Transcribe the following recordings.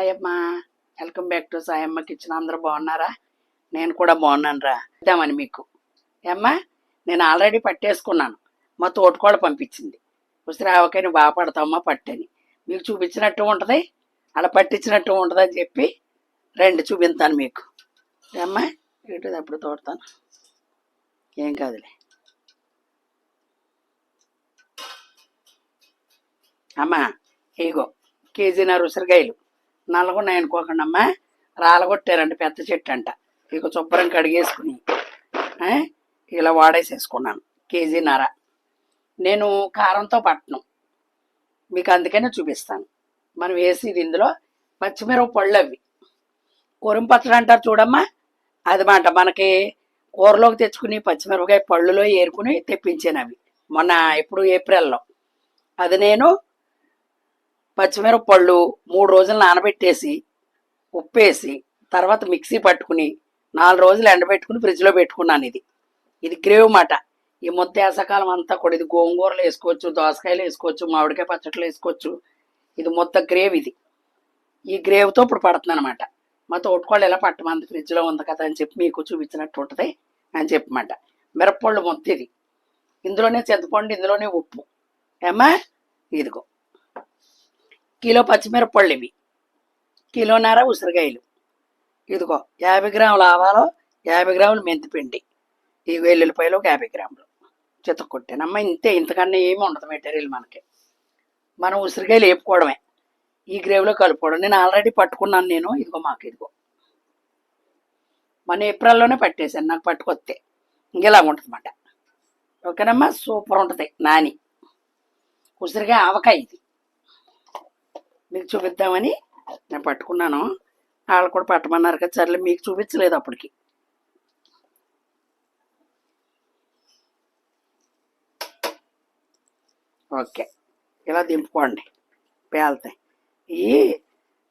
Sayamma welcome back to Sayamma kitchen. అందరూ బాగున్నారా? నేను కూడా బాగున్నాను రా ఇద్దామని మీకు. ఏమ్మా నేను ఆల్రెడీ పట్టేసుకున్నాను. మా తోటకోడ పంపించింది. ఉసిరావకాయ నువ్వు బాగా పడతావమ్మా పట్టని. మీకు చూపించినట్టు ఉంటుంది. అలా పట్టించినట్టు ఉంటుంది అని చెప్పి రెండు చూపిస్తాను మీకు. ఏమ్మా ఇటు అప్పుడు తోడతాను? ఏం కాదులే. అమ్మా ఇగో కేజీన్నర ఉసిరికాయలు. నల్లగున్నాయి అనుకోకుండా అమ్మా రాలగొట్టారంట పెద్ద చెట్టు అంట ఇక శుభ్రం కడిగేసుకుని ఇలా వాడేసేసుకున్నాను కేజీన్నర నేను కారంతో పట్టను. మీకు అందుకనే చూపిస్తాను. మనం వేసేది ఇందులో పచ్చిమిరప పళ్ళు అవి. కొరం పచ్చడి అంటారు చూడమ్మా. అది మాట మనకి కూరలోకి తెచ్చుకుని పచ్చిమిరపకాయ పళ్ళులో ఏరుకుని తెప్పించాను అవి. మొన్న ఇప్పుడు ఏప్రిల్లో. అది నేను పచ్చిమిరపళ్ళు మూడు రోజులు నానబెట్టేసి ఉప్పేసి తర్వాత మిక్సీ పట్టుకుని నాలుగు రోజులు ఎండబెట్టుకుని ఫ్రిడ్జ్లో పెట్టుకున్నాను ఇది. ఇది గ్రేవ్ మాట. ఈ ముద్ద వేసకాలం అంతా కూడా ఇది గోంగూరలు వేసుకోవచ్చు దోసకాయలు వేసుకోవచ్చు మామిడికాయ పచ్చట్లు వేసుకోవచ్చు. ఇది ముద్ద గ్రేవ్ ఇది. ఈ గ్రేవ్తో ఇప్పుడు పడుతుంది అనమాట మా తోటకోళ్ళు ఎలా పట్టమంది ఫ్రిడ్జ్లో ఉంది కదా అని చెప్పి మీకు చూపించినట్టు ఉంటుంది అని చెప్పమాట. మిరప్పళ్ళు ముద్ద ఇది. ఇందులోనే చింతపండు ఇందులోనే ఉప్పు. ఏమ్మా? ఇదిగో. కిలో పచ్చిమిరపళ్ళు ఇవి కిలోన్నర ఉసిరికాయలు. ఇదిగో యాభై గ్రాముల ఆవాలు యాభై గ్రాములు మెంతిపిండి. ఈ వెల్లుల్లిపాయలు ఒక యాభై గ్రాములు. చితకొట్టానమ్మ ఇంతే. ఇంతకన్నా ఏమి ఉండదు మెటీరియల్ మనకి. మనం ఉసిరికాయలు వేపుకోవడమే. ఈ గ్రేవ్లో కలుపుకోవడం. నేను ఆల్రెడీ పట్టుకున్నాను నేను. ఇదిగో మాకు ఇదిగో. మన ఏప్రిల్లోనే పట్టేశాను. నాకు పట్టుకొస్తే. ఇంకెలా ఉంటుందన్నమాట. ఓకేనమ్మా? సూపర్ ఉంటుంది. నాని. ఉసిరికాయ ఆవకాయ ఇది. మీకు చూపిద్దామని నేను పట్టుకున్నాను. వాళ్ళు కూడా పట్టమన్నారు కదా సర్లే మీకు చూపించలేదు అప్పటికి. ఓకే ఇలా దింపుకోండి పేలుతాయి. ఈ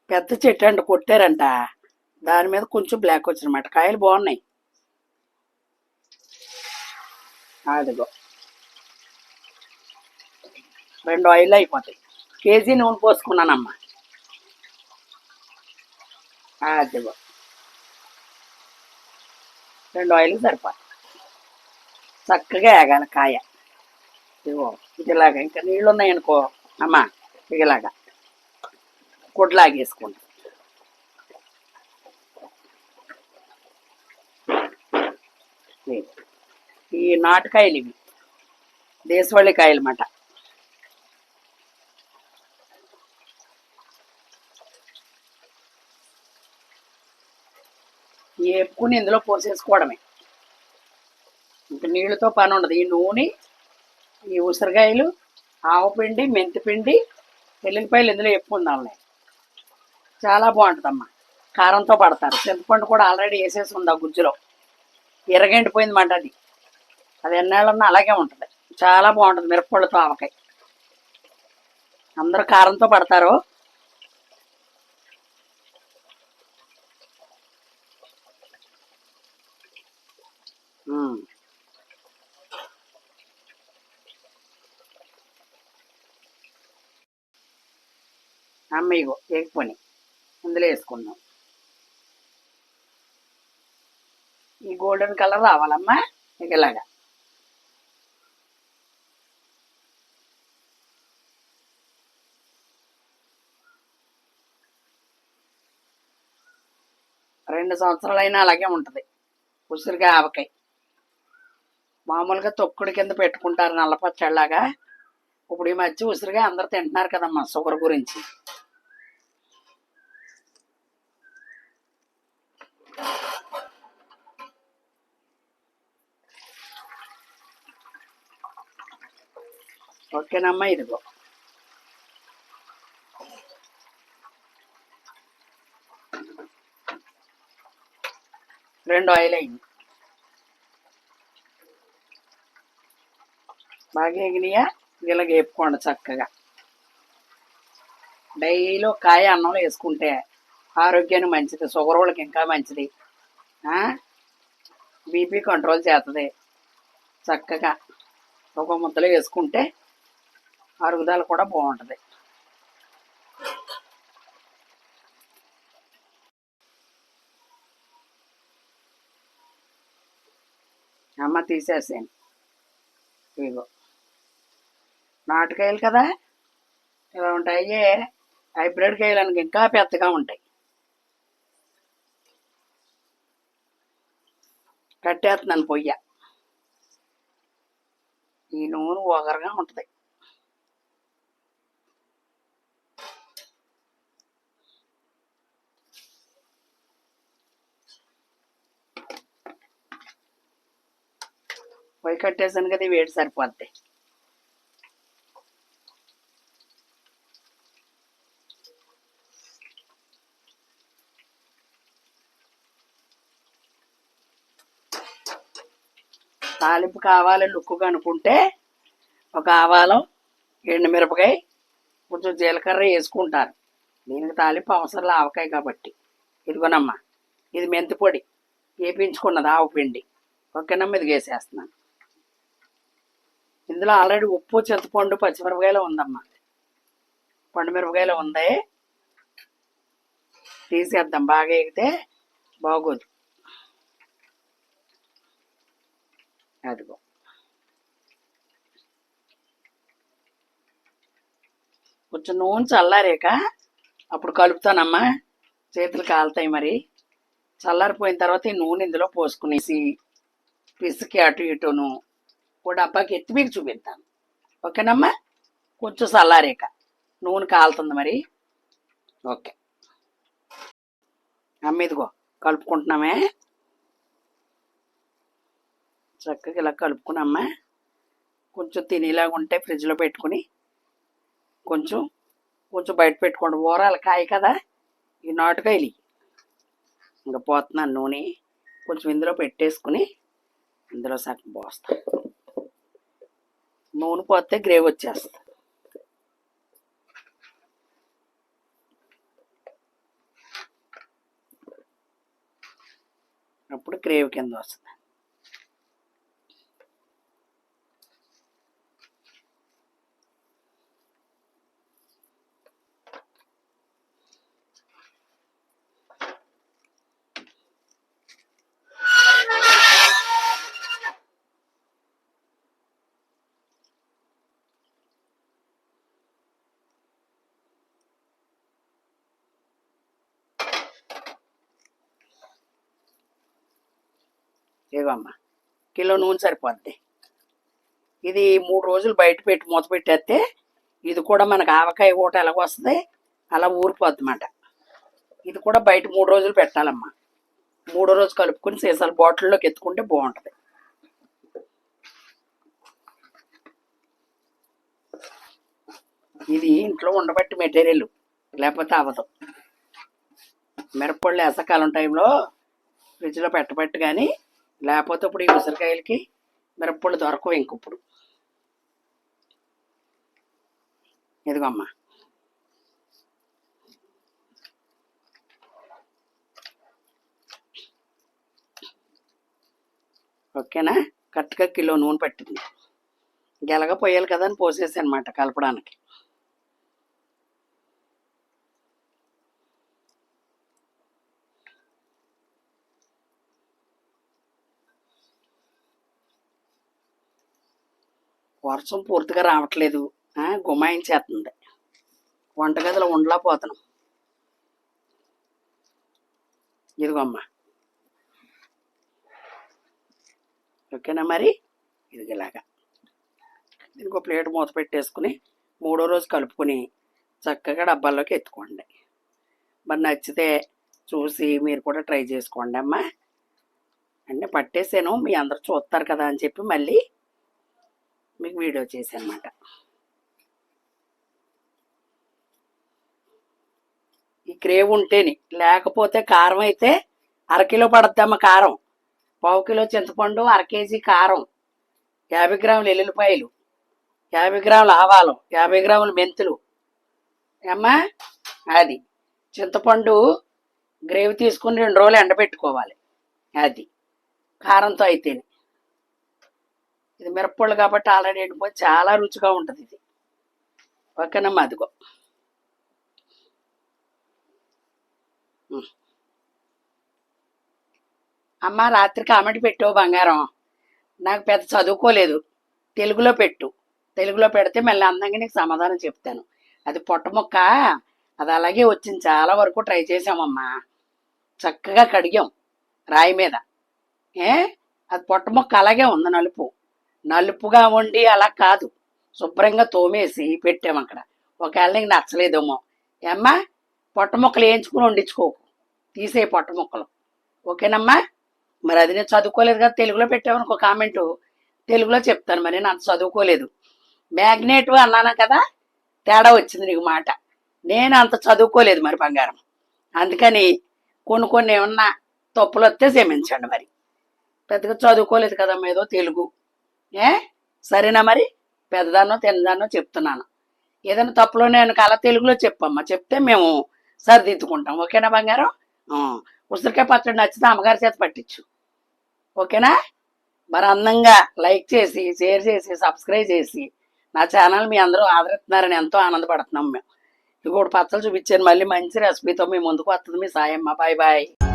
పెద్ద చెట్టు అండి కొట్టారంట దాని మీద కొంచెం బ్లాక్ వచ్చినమాట కాయలు బాగున్నాయి. అదిగో రెండు ఆయిల్ అయిపోతాయి. కేజీ నూనె పోసుకున్నానమ్మా. అది రెండు ఆయిల్ సరిపోతాయి. చక్కగా వేగాలి కాయ. ఇదిగో ఇదిలాగా ఇంకా నీళ్ళు ఉన్నాయనుకో అమ్మా ఇక ఇలాగా కొడ్లాగేసుకుంటా ఈ నాటకాయలు ఇవి. దేశవాళి కాయలు అన్నమాట వేపుకుని ఇందులో పోసేసుకోవడమే. ఇంకా నీళ్ళతో పని ఉండదు. ఈ నూనె ఈ ఉసిరికాయలు ఆవపిండి మెంతిపిండి ఎల్లుల్లిపాయలు ఇందులో వేపుకుందాంలే చాలా బాగుంటుందమ్మా. కారంతో పడతారు. చింతపండు కూడా ఆల్రెడీ వేసేసి ఉంది ఆ గుజ్జులో. ఎర్రగంటిపోయింది మాట అది. అది ఎన్నేళ్ళన్నా అలాగే ఉంటుంది. చాలా బాగుంటుంది మిరపళ్ళతో ఆవకాయ. అందరూ కారంతో పడతారు. అమ్మాయిగో ఇగో ఎగిపోని ఇందులో వేసుకుందాం. ఈ గోల్డెన్ కలర్ రావాలమ్మా ఇకలాగా ఇలాగా రెండు సంవత్సరాలైనా అలాగే ఉంటుంది. ఉసిరిగా ఆవకాయ. మామూలుగా తొక్కుడు కింద పెట్టుకుంటారు నల్లపచ్చళ్ళలాగా ఇప్పుడు ఈ మధ్య ఉసిరిగా అందరు తింటున్నారు కదమ్మా షుగర్ గురించి. ఓకేనమ్మా ఇదిగో రెండు ఆయిల్ అయింది. బాగా ఎగినాయా? ఇలాగ వేపుకోండి చక్కగా. డైలీ కాయ అన్నంలో వేసుకుంటే ఆరోగ్యానికి మంచిది షుగర్ వాళ్ళకి ఇంకా మంచిది. బీపీ కంట్రోల్ చేస్తుంది చక్కగా ఒక ముద్దలో వేసుకుంటే అరుగుదల కూడా బాగుంటుంది. అమ్మ తీసేసాను ఇగో నాటుకాయలు కదా? ఇలా ఉంటాయి. హైబ్రిడ్ కాయలు ఇంకా పెద్దగా ఉంటాయి. కట్టేస్తున్నాను పొయ్య. ఈ నూనె ఒగరగా ఉంటుంది. పొయ్యి కట్టేసాను కదా వేడి సరిపోద్ది. తాలింపు కావాలి లుక్కుగా అనుకుంటే ఒక ఆవాలం ఎండుమిరపకాయ కొంచెం జీలకర్ర వేసుకుంటారు దీనికి తాలింపు అవసరం ఆవకాయ కాబట్టి. ఇదిగోనమ్మా ఇది మెంతి పొడి. వేపించుకున్నది ఆవు పిండి. ఓకేనమ్మా ఇది వేసేస్తున్నాను. ఇందులో ఆల్రెడీ ఉప్పు చింతపండు పచ్చిమిరపకాయలు ఉందమ్మా. పండు మిరపకాయలు ఉంది. తీసేద్దాం బాగా ఎగితే బాగోదు. అదిగో. కొంచెం నూనె చల్లారాక అప్పుడు కలుపుతానమ్మా. చేతులు కాలుతాయి మరి. చల్లారిపోయిన తర్వాత ఈ నూనె ఇందులో పోసుకునేసి పిసికి అటు ఇటును ఓ డబ్బాకి ఎత్తి మీకు చూపిస్తాను. ఓకేనమ్మా? కొంచెం చల్లారేక నూనె కాలుతుంది మరి. ఓకే. అమ్మ ఇదిగో కలుపుకుంటున్నామే. చక్కగా ఇలా కలుపుకున్నామ్మా కొంచెం తినేలాగా ఉంటే ఫ్రిడ్జ్లో పెట్టుకుని కొంచెం కొంచెం బయట పెట్టుకోండి. ఊరాలు కాయ కదా. ఈ నాటుకాయలు ఇంకా పోతున్నాను నూనె. కొంచెం ఇందులో పెట్టేసుకుని ఇందులో సగం పోస్తాను. నూనె పోతే గ్రేవ్ వచ్చేస్తుంది. అప్పుడు గ్రేవ్ కింద వస్తుంది. ఇదిగోమ్మ కిలో నూనె సరిపోద్ది. ఇది మూడు రోజులు బయట పెట్టి మూత పెట్టేస్తే ఇది కూడా మనకు ఆవకాయ ఊట ఎలాగొస్తుంది? అలా ఊరిపోద్ది ఇది కూడా బయట మూడు రోజులు పెట్టాలమ్మా. మూడో రోజు కలుపుకొని సీసాల బాటిల్లోకి ఎత్తుకుంటే బాగుంటుంది. ఇది ఇంట్లో ఉండబట్టి మెటీరియల్ లేకపోతే అవ్వదు. మిరప్పళ్ళు ఎసకాలం టైంలో ఫ్రిడ్జ్లో పెట్టబట్టి కానీ లేకపోతే ఇప్పుడు ఈ ఉసిరికాయలకి మిరప్పళ్ళు దొరకవు ఇంకప్పుడు. ఇదిగోమ్మా. ఓకేనా? కరెక్ట్గా కిలో నూనె పట్టింది. గెలగ పోయాలి కదా అని పోసేసి అనమాట కలపడానికి. వర్షం పూర్తిగా రావట్లేదు. గుమాయించేస్తుంది వంటగదిలో ఉండలా పోతున్నాం ఇదిగోమ్మా ఓకేనా మరి? ఇది ఇలాగా. దీనికి ఒక ప్లేట్ మూత పెట్టేసుకుని మూడో రోజు కలుపుకొని చక్కగా డబ్బాల్లోకి ఎత్తుకోండి. మరి నచ్చితే చూసి మీరు కూడా ట్రై చేసుకోండి అమ్మా. అంటే పట్టేసాను. మీ అందరు చూస్తారు కదా అని చెప్పి మళ్ళీ మీకు వీడియో చేశాను ఈ క్రేవ్ ఉంటేని లేకపోతే కారం అయితే అరకిలో పడద్దమ్మ కారం. పావు కిలో చింతపండు అర కేజీ కారం. యాభై గ్రాములు ఎల్లుల్లిపాయలు. యాభై గ్రాములు ఆవాలు. యాభై గ్రాములు మెంతులు. ఏమ్మా? అది. చింతపండు గ్రేవీ తీసుకుని రెండు రోజులు ఎండబెట్టుకోవాలి. అది. కారంతో అయితేనే. ఇది మిరప్పళ్ళు కాబట్టి ఆల్రెడీ ఎండిపోయి చాలా రుచిగా ఉంటుంది ఇది. ఓకేనమ్మా అదిగో. అమ్మ రాత్రి కామెంట్ పెట్టావు బంగారం. నాకు పెద్ద చదువుకోలేదు. తెలుగులో పెట్టు. తెలుగులో పెడితే మళ్ళీ అందంగా నీకు సమాధానం చెప్తాను. అది పొట్టముక్క అది అలాగే వచ్చింది. చాలా వరకు ట్రై చేసామమ్మా చక్కగా కడిగాం రాయి మీద. ఏ? అది పొట్టముక్క అలాగే ఉంది నలుపు. నలుపుగా ఉండి అలా కాదు. శుభ్రంగా తోమేసి పెట్టాం అక్కడ. ఒకవేళ నీకు నచ్చలేదేమో. ఏమ్మా? పొట్ట ముక్కలు వేయించుకుని వండించుకోకు. తీసే పొట్ట ముక్కలు. ఓకేనమ్మా? మరి అది నేను చదువుకోలేదు కదా తెలుగులో పెట్టామనుకో కామెంటు. తెలుగులో చెప్తాను మరి నాకు చదువుకోలేదు. మ్యాగ్నెట్ అన్నాను కదా? తేడా వచ్చింది నీకు మాట. నేను అంత చదువుకోలేదు మరి బంగారం. అందుకని కొన్ని కొన్ని ఏమన్నా తప్పులు వస్తే క్షమించండి మరి. పెద్దగా చదువుకోలేదు కదమ్మా ఏదో తెలుగు. ఏ? సరేనా మరి? పెద్దదానో తిన్నదానో చెప్తున్నాను. ఏదైనా తప్పులో నేను కల తెలుగులో చెప్పమ్మా. చెప్తే మేము సరిదిద్దుకుంటాం. ఓకేనా బంగారం? ఉసిరికాయ పచ్చడి నచ్చితే అమ్మగారి చేత పట్టించు. ఓకేనా? మరి అందంగా లైక్ చేసి షేర్ చేసి సబ్స్క్రైబ్ చేసి నా ఛానల్ మీ అందరూ ఆదరిస్తున్నారని ఎంతో ఆనందపడుతున్నాం మేము. ఇంకోటి పచ్చలు చూపించాను మళ్ళీ మంచి రెసిపీతో మీ ముందుకు వస్తుంది మీ సాయమ్మ. Bye bye.